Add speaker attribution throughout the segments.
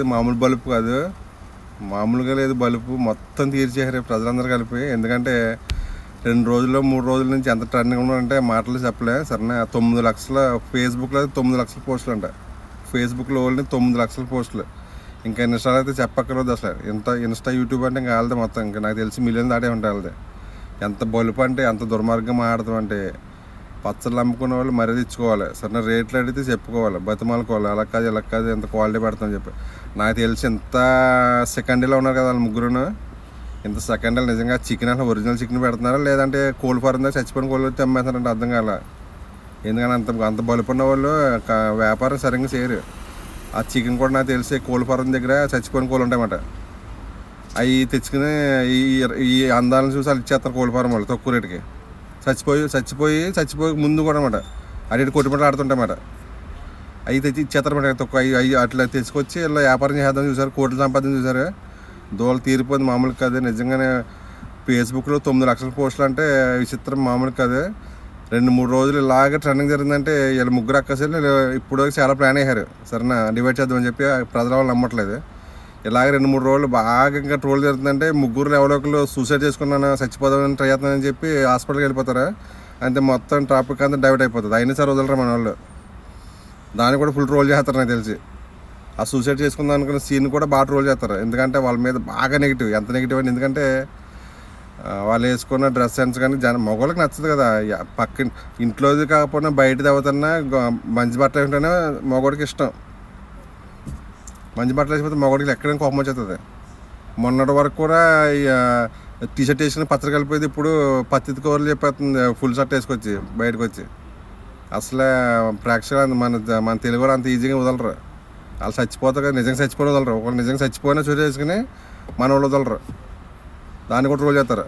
Speaker 1: ఇది మామూలు బలుపు కాదు. మామూలుగా లేదు బలుపు. మొత్తం తీర్చేసారు ప్రజలందరూ కలిపి. ఎందుకంటే రెండు రోజుల్లో మూడు రోజుల నుంచి ఎంత ట్రెండింగ్ ఉన్నారంటే మాటలు చెప్పలే. సరేనా? తొమ్మిది లక్షల ఫేస్బుక్లో అయితే తొమ్మిది లక్షల పోస్టులు అంట. ఫేస్బుక్లో ఓన్లీ తొమ్మిది లక్షల పోస్టులు. ఇంకా ఇన్స్టాలో అయితే చెప్పక్కర్లేదు అసలు. ఇంత ఇన్స్టా యూట్యూబ్ అంటే ఇంకా వాళ్ళదే మొత్తం. ఇంకా నాకు తెలిసి మిలియన్ దాటే ఉంటాయి వాళ్ళది. ఎంత బలుపు అంటే ఎంత దుర్మార్గం ఆడతాం అంటే పచ్చళ్ళు అమ్ముకునే వాళ్ళు మరీ తెచ్చుకోవాలి. సరైన? రేట్లు అడిగితే చెప్పుకోవాలి. బతిమాలుకోవాలి అలా కాదు ఇలా కాదు ఎంత క్వాలిటీ పెడతామని చెప్పి. నాకు తెలిసి ఎంత సెకండీలో ఉన్నారు కదా వాళ్ళు ముగ్గురును? ఇంత సెకండ్ నిజంగా చికెన్ అసలు ఒరిజినల్ చికెన్ పెడుతున్నారా? లేదంటే కోళ్ళ ఫారం దగ్గర చచ్చిపోయిన కోళ్ళు వచ్చి అమ్మేస్తారంటే అర్థం కాల? ఎందుకంటే అంత అంత బలుపున్న వాళ్ళు వ్యాపారం సరిగ్గా చేయరు. ఆ చికెన్ కూడా నాకు తెలిసి కోళ్ళ ఫారం దగ్గర చచ్చిపోయిన కోళ్ళు ఉంటాయన్నమాట. అవి తెచ్చుకుని ఈ ఈ అందాలను చూసి వాళ్ళు ఇచ్చేస్తారు కోళ్ళ ఫారం వాళ్ళు తక్కువ రేటుకి. చచ్చిపోయి చచ్చిపోయి చచ్చిపోయి ముందు కూడా అనమాట అటు కొట్టుబడి ఆడుతుంటాయన్నమాట అవి తెచ్చి ఇచ్చేస్తారన్నమాట తక్కువ. అవి అవి అట్లా తెచ్చుకొచ్చి ఇలా వ్యాపారం చేద్దాం చూసారు కోట్లు సంపాదన చూసారు. దోళ తీరిపోయింది మామూలు కాదు. నిజంగానే ఫేస్బుక్లో తొమ్మిది లక్షల పోస్టులు అంటే విచిత్రం మామూలు కాదు. రెండు మూడు రోజులు ఇలాగ ట్రెండింగ్ జరిగిందంటే వీళ్ళ ముగ్గురు అక్కసలు ఇప్పుడు చాలా ప్లాన్ అయ్యారు సరేనా డివైడ్ చేద్దామని చెప్పి ప్రజల వాళ్ళు నమ్మట్లేదు. ఇలాగ రెండు మూడు రోజులు బాగా ఇంకా ట్రోల్ జరుగుతుందంటే ముగ్గురు ఎవరో ఒకరు సూసైడ్ చేసుకున్నాను చచ్చిపోదామని ట్రై చేస్తున్నానని చెప్పి హాస్పిటల్కి వెళ్ళిపోతారు? అంతే మొత్తం ట్రాఫిక్ అంతా డైవర్ట్ అయిపోతుంది. అయినా సరే వదలరు మన వాళ్ళు. దాన్ని కూడా ఫుల్ ట్రోల్ చేస్తారు నాకు తెలిసి. ఆ సూసైడ్ చేసుకుందాం అనుకున్న సీన్ కూడా బాగా ట్రోల్ చేస్తారు. ఎందుకంటే వాళ్ళ మీద బాగా నెగిటివ్ ఎంత నెగిటివ్ అని ఎందుకంటే వాళ్ళు వేసుకున్న డ్రెస్ సెన్స్ కానీ జన మగవాళ్ళకి నచ్చదు కదా. పక్కన పక్క ఇంట్లోది కాకపోయినా బయటది అవుతున్నా మంచి బట్టలు ఉంటేనే మగవాడికి ఇష్టం. మంచి బట్టలు వేసిపోతే మగవాడికి ఎక్కడైనా కోపం వచ్చేస్తుంది. మొన్నటి వరకు కూడా టీ షర్ట్ వేసుకుని పచ్చడి వెళ్ళిపోయింది ఇప్పుడు పత్తి కూరలు చెప్పేస్తుంది ఫుల్ షర్ట్ వేసుకొచ్చి బయటకు వచ్చి అసలే ప్రేక్షకులు మన మన తెలుగు వాళ్ళు అంత ఈజీగా వదలరు. వాళ్ళు చచ్చిపోతారు కదా నిజంగా చచ్చిపోయిన వదలరు. ఒకళ్ళు నిజంగా చచ్చిపోయినా చూసి వేసుకుని మన వాళ్ళు వదలరు. దాన్ని కూడా రోజు చేస్తారు.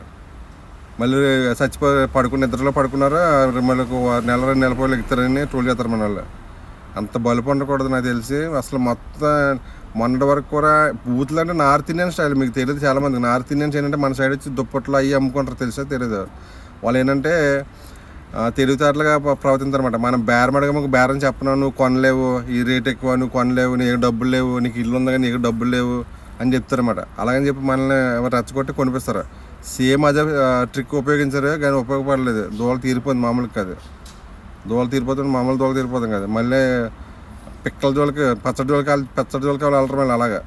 Speaker 1: మళ్ళీ చచ్చిపో పడుకుని నిద్రలో పడుకున్నారా మళ్ళీ నెల రెండు నెలల ఎక్కుతారని ట్రోల్ చేస్తారు మన వాళ్ళు. అంత బలుపు ఉండకూడదు నాకు తెలిసి. అసలు మొత్తం మొన్నటి వరకు కూడా బూతులు అంటే నార్త్ ఇండియన్ స్టైల్ మీకు తెలియదు చాలా మంది నార్త్ ఇండియన్స్ ఏంటంటే మన సైడ్ వచ్చి దుప్పట్లు అవి అమ్ముకుంటారు తెలుసా? తెలియదు వాళ్ళు ఏంటంటే ఆ, తెలివితేటలుగా ప్ర- మనం బేరం అడగ మాకు బేరం చెప్పను నువ్వు కొనలేవు ఈ రేట్ ఎక్కువ నువ్వు కొనలేవు నీకు డబ్బులు లేవు నీకు ఇల్లు ఉంది కానీ నీకు డబ్బులు లేవు అని చెప్తారన్నమాట. అలాగని చెప్పి మనల్ని రెచ్చగొట్టి కొనిపిస్తారు. సేమ్ అదే ట్రిక్ ఉపయోగించారు కానీ ఉపయోగపడలేదు. దూళ తీరిపోయింది మామూలుగా కాదు. దోళ తీరిపోతుంది మామూలు దోళ తీరిపోతాం కదా. మళ్ళీ పిక్కల జోలికి పచ్చడి జోలికి వాళ్ళు- పచ్చడి జోలికి వాళ్ళు వెళ్ళటం మళ్ళీ అలాగా.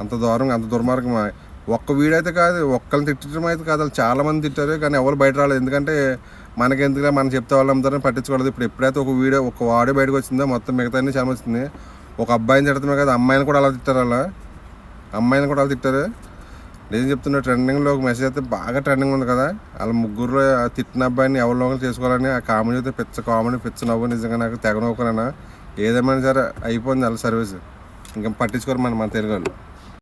Speaker 1: అంత దూరం అంత దుర్మార్గం. ఒక్క వీడైతే కాదు ఒక్కరిని తిట్టడం అయితే కాదు వాళ్ళు చాలామంది తిట్టారు కానీ ఎవరు బయట రాలేదు. ఎందుకంటే మనకి మనం చెప్తే వాళ్ళు అందరం పట్టించుకోలేదు. ఇప్పుడు ఎప్పుడైతే ఒక వీడియో ఒక వాడే బయటకు వచ్చిందో మొత్తం మిగతా అన్ని చాలా వచ్చింది. ఒక అబ్బాయిని తిడతామే కదా అమ్మాయిని కూడా అలా తిట్టారు అలా. అమ్మాయిని కూడా అలా తిట్టారు. నేను చెప్తున్నా ట్రెండింగ్లో ఒక మెసేజ్ అయితే బాగా ట్రెండింగ్ ఉంది కదా. వాళ్ళ ముగ్గురు తిట్టిన అబ్బాయిని ఎవరి చేసుకోవాలని ఆ కామెడీ అయితే పిచ్చ కామెడీ పిచ్చ నవ్వు నిజంగా నాకు తెగ నవ్వుకున్నా ఏదేమైనా సరే అయిపోయింది వాళ్ళ సర్వీస్. ఇంకా పట్టించుకోరు మన మన తెలుగు వాళ్ళు.